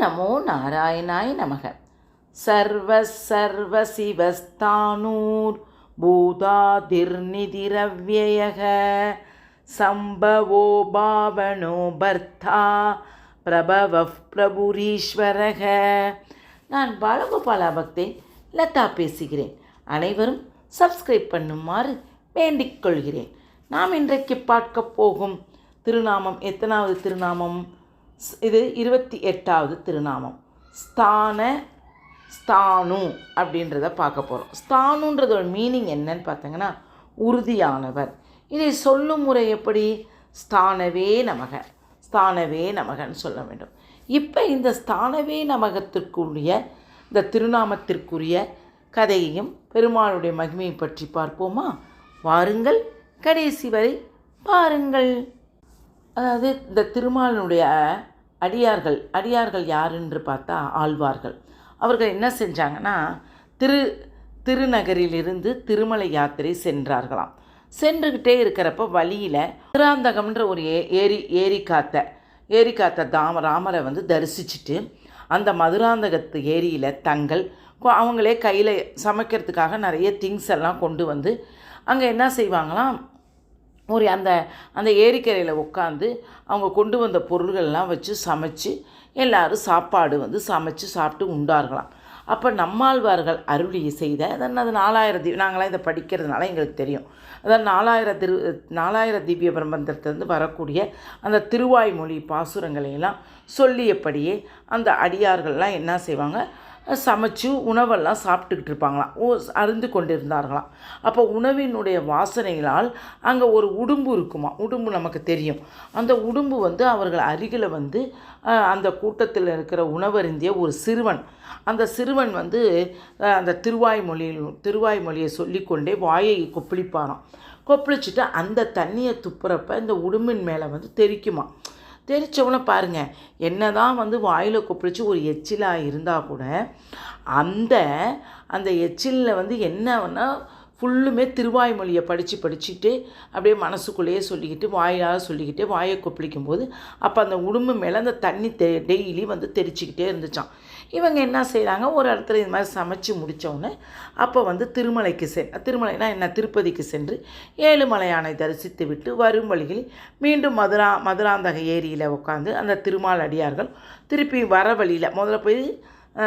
நமோ நாராயணாய் நமக. சர்வ சர்வ சிவஸ்தானூர் பூதாதிர்நிதிரவ்யயக. சம்பவோ பாவனோ பர்த்தா பிரபவ பிரபுரீஸ்வரக. நான் பாலகோபாலா பக்தே லதா பேசுகிறேன். அனைவரும் சப்ஸ்கிரைப் பண்ணுமாறு வேண்டிக் கொள்கிறேன். நாம் இன்றைக்கு பார்க்க போகும் திருநாமம் எத்தனாவது திருநாமம்? இது இருபத்தி எட்டாவது திருநாமம். ஸ்தான ஸ்தானு அப்படின்றத பார்க்க போகிறோம் ஸ்தானுன்றதோட மீனிங் என்னன்னு பார்த்தீங்கன்னா உறுதியானவர். இதை சொல்லும் முறை எப்படி? ஸ்தானவே நமக. ஸ்தானவே நமகன்னு சொல்ல வேண்டும். இப்போ இந்த ஸ்தானவே நமகத்திற்குரிய இந்த திருநாமத்திற்குரிய கதையையும் பெருமாளுடைய மகிமையை பற்றி பார்ப்போமா? வாருங்கள். கடைசி வரை பாருங்கள். அதாவது இந்த திருமாலினுடைய அடியார்கள் அடியார்கள் யாருன்று பார்த்தா ஆழ்வார்கள். அவர்கள் என்ன செஞ்சாங்கன்னா திரு திருநகரிலிருந்து திருமலை யாத்திரை சென்றார்களாம். சென்றுக்கிட்டே இருக்கிறப்ப வழியில் திராந்தகம்ன்ற ஒரு ஏ ஏரி ஏரி காத்த ஏரி காத்த தாம ராமரை வந்து தரிசிச்சுட்டு அந்த மதுராந்தகத்து ஏரியில் தங்கள் அவங்களே கையில் சமைக்கிறதுக்காக நிறைய திங்ஸ் எல்லாம் கொண்டு வந்து அங்கே என்ன செய்வாங்களாம் ஒரு அந்த அந்த ஏரிக்கரையில் உட்காந்து அவங்க கொண்டு வந்த பொருள்கள்லாம் வச்சு சமைச்சு எல்லாரும் சாப்பாடு வந்து சமைச்சு சாப்பிட்டு உண்டார்களாம். அப்போ நம்மாழ்வார்கள் அருளியை செய்த அதான் அது நாலாயிரம் தி நாங்களாம் இதை படிக்கிறதுனால எங்களுக்கு தெரியும். அதான் நாலாயிரம் திரு நாலாயிரம் திவ்ய பிரபந்தத்திலேருந்து வரக்கூடிய அந்த திருவாய்மொழி பாசுரங்களை எல்லாம் சொல்லியபடியே அந்த அடியார்கள்லாம் என்ன செய்வாங்க? சமைச்சு உணவெல்லாம் சாப்பிட்டுக்கிட்டு இருப்பாங்களாம். ஓ அருந்து கொண்டிருந்தார்களாம். அப்போ உணவினுடைய வாசனைகளால் அங்கே ஒரு உடும்பு இருக்குமா? உடும்பு நமக்கு தெரியும். அந்த உடும்பு வந்து அவர்கள் அருகில் வந்து அந்த கூட்டத்தில் இருக்கிற உணவருந்திய ஒரு சிறுவன். அந்த சிறுவன் வந்து அந்த திருவாய் மொழியில் திருவாய் மொழியை சொல்லிக்கொண்டே வாயை கொப்பளிப்பாராம் கொப்பளிச்சுட்டு அந்த தண்ணியை துப்புறப்ப இந்த உடும்பின் மேலே வந்து தெரிக்குமா தெரிச்சவன பாருங்க. என்னதான் வந்து வாயில் கொப்பிடிச்சு ஒரு எச்சிலாக இருந்தால் கூட அந்த அந்த எச்சிலில் வந்து என்னன்னா ஃபுல்லுமே திருவாய்மொழியை படித்து படிச்சுட்டு அப்படியே மனசுக்குள்ளேயே சொல்லிக்கிட்டு வாயிலாக சொல்லிக்கிட்டு வாயை கொப்பளிக்கும் போது அப்போ அந்த உடும்பு மேலே அந்த தண்ணி தெ டெய்லி வந்து தெரிச்சிக்கிட்டே இருந்துச்சான் இவங்க என்ன செய்கிறாங்க ஒரு இடத்துல இது மாதிரி சமைச்சு முடித்தவுடனே அப்போ வந்து திருமலைக்கு செ திருமலைனா என்ன? திருப்பதிக்கு சென்று ஏழுமலையானை தரிசித்து விட்டு வரும் வழியில் மீண்டும் மதுரா மதுராந்தக ஏரியில் உட்காந்து அந்த திருமால் அடியார்கள் திருப்பி வர வழியில் முதல்ல போய்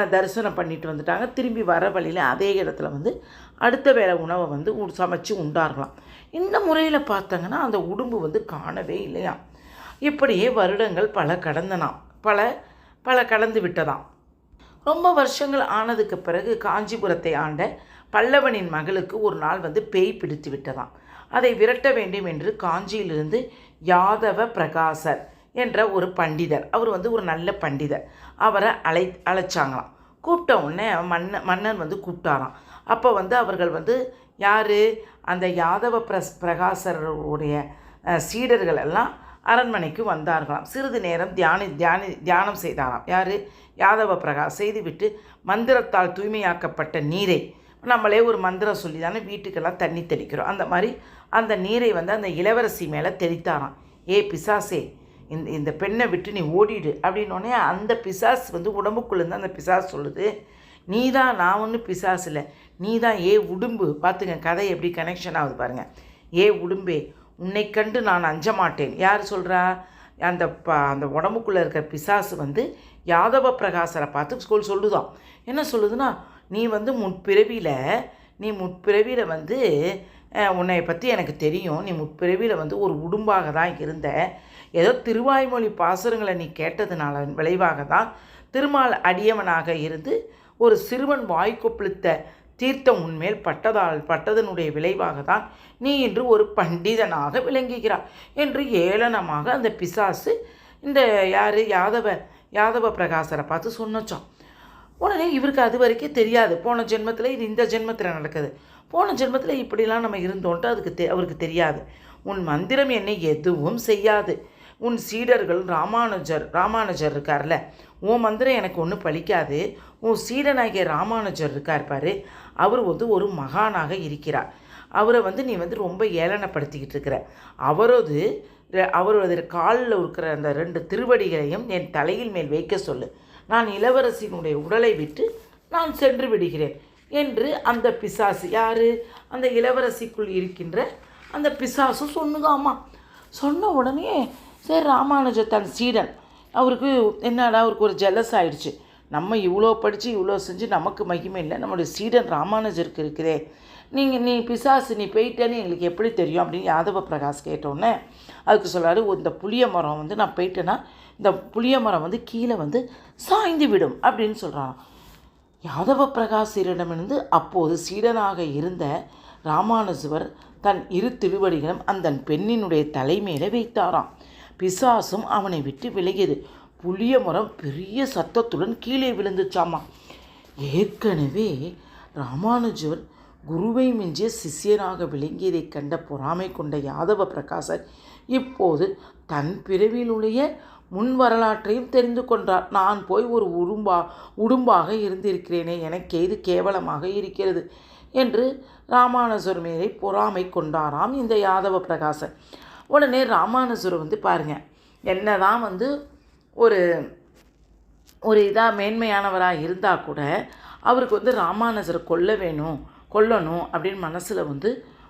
தரிசனம் பண்ணிட்டு வந்துட்டாங்க. திரும்பி வர வழியில் அதே இடத்துல வந்து அடுத்த வேளை உணவை வந்து உ- சமைச்சு உண்டார்களாம் இந்த முறையில் பார்த்தாங்கன்னா அந்த உடும்பு வந்து காணவே இல்லையாம். இப்படியே வருடங்கள் பல கடந்தனாம். பல பல கடந்து விட்டதாம். ரொம்ப வருஷங்கள் ஆனதுக்கு பிறகு காஞ்சிபுரத்தை ஆண்ட பல்லவனின் மகளுக்கு ஒரு நாள் வந்து பேய் பிடித்து விட்டதாம். அதை விரட்ட வேண்டும் என்று காஞ்சியிலிருந்து யாதவ பிரகாசர் என்ற ஒரு பண்டிதர் அவர் வந்து ஒரு நல்ல பண்டிதர் அவரை அழை அழைச்சாங்களாம். கூப்பிட்ட உடனே மன்ன மன்னன் வந்து கூப்பிட்டாராம். அப்போ வந்து அவர்கள் வந்து யார்? அந்த யாதவ பிரஸ் பிரகாசருடைய சீடர்கள் எல்லாம் அரண்மனைக்கு வந்தார்களாம். சிறிது நேரம் தியானி தியானி தியானம் செய்தாராம். யார்? யாதவ பிரகாஷ் செய்துவிட்டு மந்திரத்தால் தூய்மையாக்கப்பட்ட நீரை. நம்மளே ஒரு மந்திரம் சொல்லி தானே வீட்டுக்கெல்லாம் தண்ணி தெளிக்கிறோம். அந்த மாதிரி அந்த நீரை வந்து அந்த இளவரசி மேலே தெளித்தாராம். ஏ பிசாசே இந்த இந்த பெண்ணை விட்டு நீ ஓடிடு அப்படின்னோடனே அந்த பிசாஸ் வந்து உடம்புக்குள்ளேருந்து அந்த பிசாஸ் சொல்லுது நீ தான் நான் ஒன்றும் பிசாஸ் இல்லை. நீ தான் ஏ உடும்பு. பார்த்துங்க கதை எப்படி கனெக்ஷன் ஆகுது பாருங்கள் ஏ உடும்பே உன்னை கண்டு நான் அஞ்ச மாட்டேன் யார் சொல்கிறா அந்த ப அந்த உடம்புக்குள்ளே இருக்கிற பிசாசு வந்து யாதவ பிரகாசரை பார்த்து ஸ்கூல் சொல்லுதான். என்ன சொல்லுதுன்னா நீ வந்து முற்பிறவியில் நீ முற்பிறவியில் வந்து உன்னை பற்றி எனக்கு தெரியும். நீ முற்பிறவியில் வந்து ஒரு உடும்பாக தான் இருந்த. ஏதோ திருவாய்மொழி பாசுரங்களை நீ கேட்டதுனால விளைவாக தான் திருமால் அடியவனாக இருந்து ஒரு சிறுவன் வாய் கொப்பளித்த தீர்த்தம் உன்மேல் பட்டதால் பட்டதனுடைய விளைவாக தான் நீ இன்று ஒரு பண்டிதனாக விளங்குகிறாய் என்று ஏளனமாக அந்த பிசாசு இந்த யார் யாதவ யாதவ பிரகாசரை பார்த்து சொன்னச்சோம் உடனே இவருக்கு அது வரைக்கும் தெரியாது. போன ஜென்மத்தில் இது இந்த ஜென்மத்தில் நடக்குது. போன ஜென்மத்தில் இப்படிலாம் நம்ம இருந்தோன்ட்டு அதுக்கு தெ அவருக்கு தெரியாது. உன் மந்திரம் என்னை எதுவும் செய்யாது. உன் சீடர்கள் ராமானுஜர் ராமானுஜர் இருக்கார்ல. உன் மந்திரம் எனக்கு ஒன்றும் பழிக்காது. உன் சீடனாகிய ராமானுஜர் இருக்கார் பாரு. அவர் வந்து ஒரு மகானாக இருக்கிறார். அவரை வந்து நீ வந்து ரொம்ப ஏளனப்படுத்திக்கிட்டு இருக்கிற அவரது அவரது காலில் இருக்கிற அந்த ரெண்டு திருவடிகளையும் என் தலையில் மேல் வைக்க சொல்லு. நான் இளவரசியினுடைய உடலை விட்டு நான் சென்று விடுகிறேன் என்று அந்த பிசாசு யார்? அந்த இளவரசிக்குள் இருக்கின்ற அந்த பிசாசு சொன்னுதாம்மா சொன்ன உடனே சரி ராமானுஜ தன் சீடன். அவருக்கு என்னடா அவருக்கு ஒரு ஜெலஸ் ஆயிடுச்சு. நம்ம இவ்வளோ படித்து இவ்வளோ செஞ்சு நமக்கு மகிமை இல்லை. நம்மளுடைய சீடன் ராமானுஜருக்கு இருக்குதே நீங்கள் நீ பிசாசு நீ போயிட்டேன்னு எங்களுக்கு எப்படி தெரியும்? அப்படின்னு யாதவ பிரகாஷ் கேட்டோன்னே அதுக்கு சொல்கிறாரு இந்த புளிய மரம் வந்து நான் போயிட்டேன்னா இந்த புளிய மரம் வந்து கீழே வந்து சாய்ந்து விடும். அப்படின்னு சொல்கிறான் யாதவ பிரகாசிரிடமிருந்து அப்போது சீடனாக இருந்த ராமானுஜவர் தன் இரு திருவடிகளும் அந்த பெண்ணினுடைய தலைமையில வைத்தாராம். பிசாசும் அவனை விட்டு விலகியது. புளிய மரம் பெரிய சத்தத்துடன் கீழே விழுந்துச்சாமா? ஏற்கனவே ராமானுஜர் குருவை மிஞ்சிய சிஷியனாக விளங்கியதைக் கண்ட பொறாமை கொண்ட யாதவ பிரகாசர் இப்போது தன் பிறவியிலுடைய முன் வரலாற்றையும் தெரிந்து கொண்டார். நான் போய் ஒரு உடும்பா உடும்பாக இருந்திருக்கிறேனே எனக்கு இது கேவலமாக இருக்கிறது என்று ராமானுஜர் மேலே பொறாமை கொண்டாராம் இந்த யாதவ பிரகாசர். உடனே ராமானுஜர் வந்து பாருங்க என்னதான் வந்து ஒரு ஒரு இதாக மேன்மையானவராக இருந்தால் கூட அவருக்கு வந்து ராமானுஜரை கொல்ல வேணும் கொல்லணும் அப்படின்னு மனசில் வந்து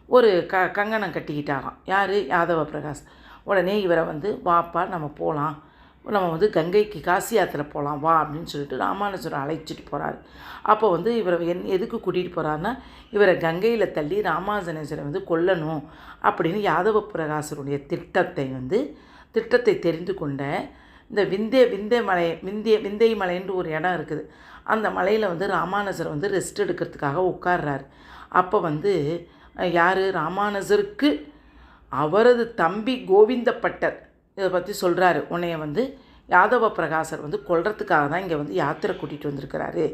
ஒரு க கங்கணம் கட்டிக்கிட்டாராம். யார்? யாதவ பிரகாஷ் உடனே இவரை வந்து வாப்பா நம்ம போகலாம் நம்ம வந்து கங்கைக்கு காசி யாத்திரை போகலாம் வா அப்படின்னு சொல்லிட்டு ராமானுஜரை அழைச்சிட்டு போகிறாரு அப்போ வந்து இவரை என் எதுக்கு கூட்டிகிட்டு போகிறாருன்னா இவரை கங்கையில் தள்ளி ராமானுஜனேஸ்வரை வந்து கொல்லணும் அப்படின்னு யாதவ பிரகாசருடைய திட்டத்தை வந்து திட்டத்தை தெரிந்து கொண்ட இந்த விந்தே விந்தே மலை விந்திய விந்தை மலைன்ற ஒரு இடம் இருக்குது. அந்த மலையில் வந்து ராமானுஜர் வந்து ரெஸ்ட் எடுக்கிறதுக்காக உட்கார்றாரு. அப்போ வந்து யார்? ராமானுஜருக்கு அவரது தம்பி கோவிந்தப்பட்டர் இதை பற்றி சொல்கிறாரு உன்னைய வந்து யாதவ பிரகாசர் வந்து கொல்றதுக்காக தான் இங்கே வந்து யாத்திரை கூட்டிகிட்டு வந்திருக்கிறாரு.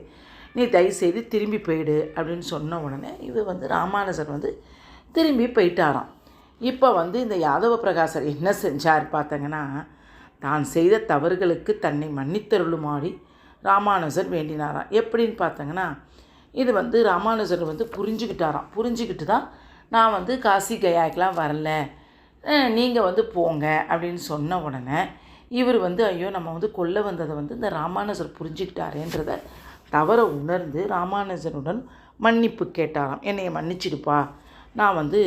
நீ தயவுசெய்து திரும்பி போயிடு அப்படின்னு சொன்ன உடனே இது வந்து ராமானுஜர் வந்து திரும்பி போயிட்டாராம். இப்போ வந்து இந்த யாதவ பிரகாசர் என்ன செஞ்சார் பார்த்தங்கன்னா தான் செய்த தவறுகளுக்கு தன்னை மன்னித்தருளுமாறி ராமானுஜர் வேண்டினாராம். எப்படின்னு பார்த்தங்கன்னா இது வந்து ராமானுஜர் வந்து புரிஞ்சுக்கிட்டாராம். புரிஞ்சுக்கிட்டு தான் நான் வந்து காசி கயாக்கெலாம் வரல நீங்கள் வந்து போங்க அப்படின்னு சொன்ன உடனே இவர் வந்து ஐயோ நம்ம வந்து கொல்ல வந்ததை வந்து இந்த ராமானுஜர் புரிஞ்சுக்கிட்டாரேன்றத தவற உணர்ந்து ராமானுஜருடன் மன்னிப்பு கேட்டாராம். என்னையை மன்னிச்சிடுப்பா. நான் வந்து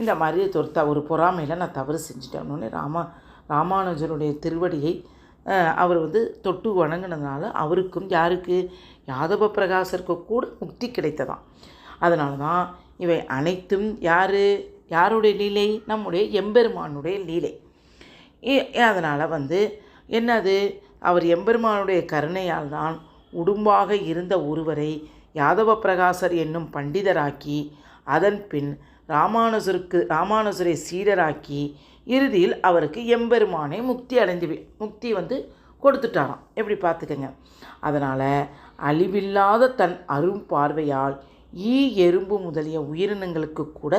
இந்த மாதிரி ஒரு த ஒரு பொறாமையில் நான் தவறு செஞ்சுட்டேன்னு ராமா ராமானுஜருடைய திருவடியை அவர் வந்து தொட்டு வணங்கினதுனால அவருக்கும் யாருக்கு? யாதவ பிரகாசருக்கு கூட முக்தி கிடைத்ததாம். அதனால தான் இவை அனைத்தும் யார்? யாருடைய லீலை? நம்முடைய எம்பெருமானுடைய லீலை. அதனால் வந்து என்னது? அவர் எம்பெருமானுடைய கருணையால் தான் உடும்பாக இருந்த ஒருவரை யாதவ பிரகாசர் என்னும் பண்டிதராக்கி அதன் பின் ராமானுஜருக்கு ராமானுஜரை சீடராக்கி இறுதியில் அவருக்கு எம்பெருமானே முக்தி அடைஞ்சு முக்தி வந்து கொடுத்துட்டாராம். எப்படி பார்த்துக்கங்க? அதனால் அழிவில்லாத தன் அரும் பார்வையால் ஈ எறும்பு முதலிய உயிரினங்களுக்கு கூட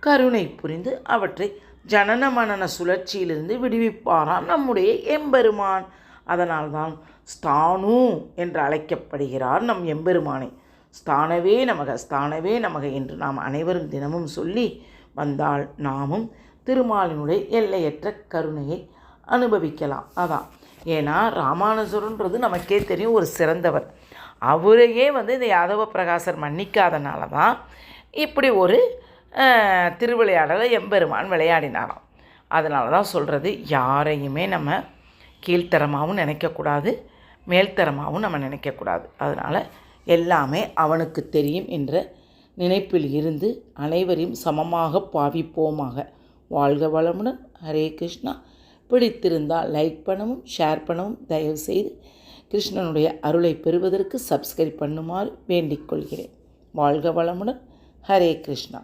கருணை புரிந்து அவற்றை ஜனன மனன சுழற்சியிலிருந்து விடுவிப்பாராம் நம்முடைய எம்பெருமான். அதனால்தான் ஸ்தானு என்று அழைக்கப்படுகிறார் நம் எம்பெருமானை. ஸ்தானவே நமக ஸ்தானவே நமக என்று நாம் அனைவரும் தினமும் சொல்லி வந்தால் நாமும் திருமாலினுடைய எல்லையற்ற கருணையை அனுபவிக்கலாம். அதான். ஏன்னா ராமானுஜருன்றது நமக்கே தெரியும் ஒரு சிறந்தவர். அவரையே வந்து இந்த யாதவ பிரகாசர் மன்னிக்காதனால தான் இப்படி ஒரு திருவிளையாடலை எம்பெருமான் விளையாடினாராம். அதனால தான் சொல்கிறது யாரையுமே நம்ம கீழ்த்தரமாகவும் நினைக்கக்கூடாது மேல்தரமாகவும் நம்ம நினைக்கக்கூடாது. அதனால் எல்லாமே அவனுக்கு தெரியும் என்ற நினைப்பில் இருந்து அனைவரையும் சமமாக பாவிப்போமாக வாழ்க வளமுடன் ஹரே கிருஷ்ணா. பிடித்திருந்தால் லைக் பண்ணவும் ஷேர் பண்ணவும் தயவுசெய்து கிருஷ்ணனுடைய அருளை பெறுவதற்கு சப்ஸ்கிரைப் பண்ணுமாறு வேண்டிக் கொள்கிறேன். வாழ்க வளமுடன் ஹரே கிருஷ்ணா.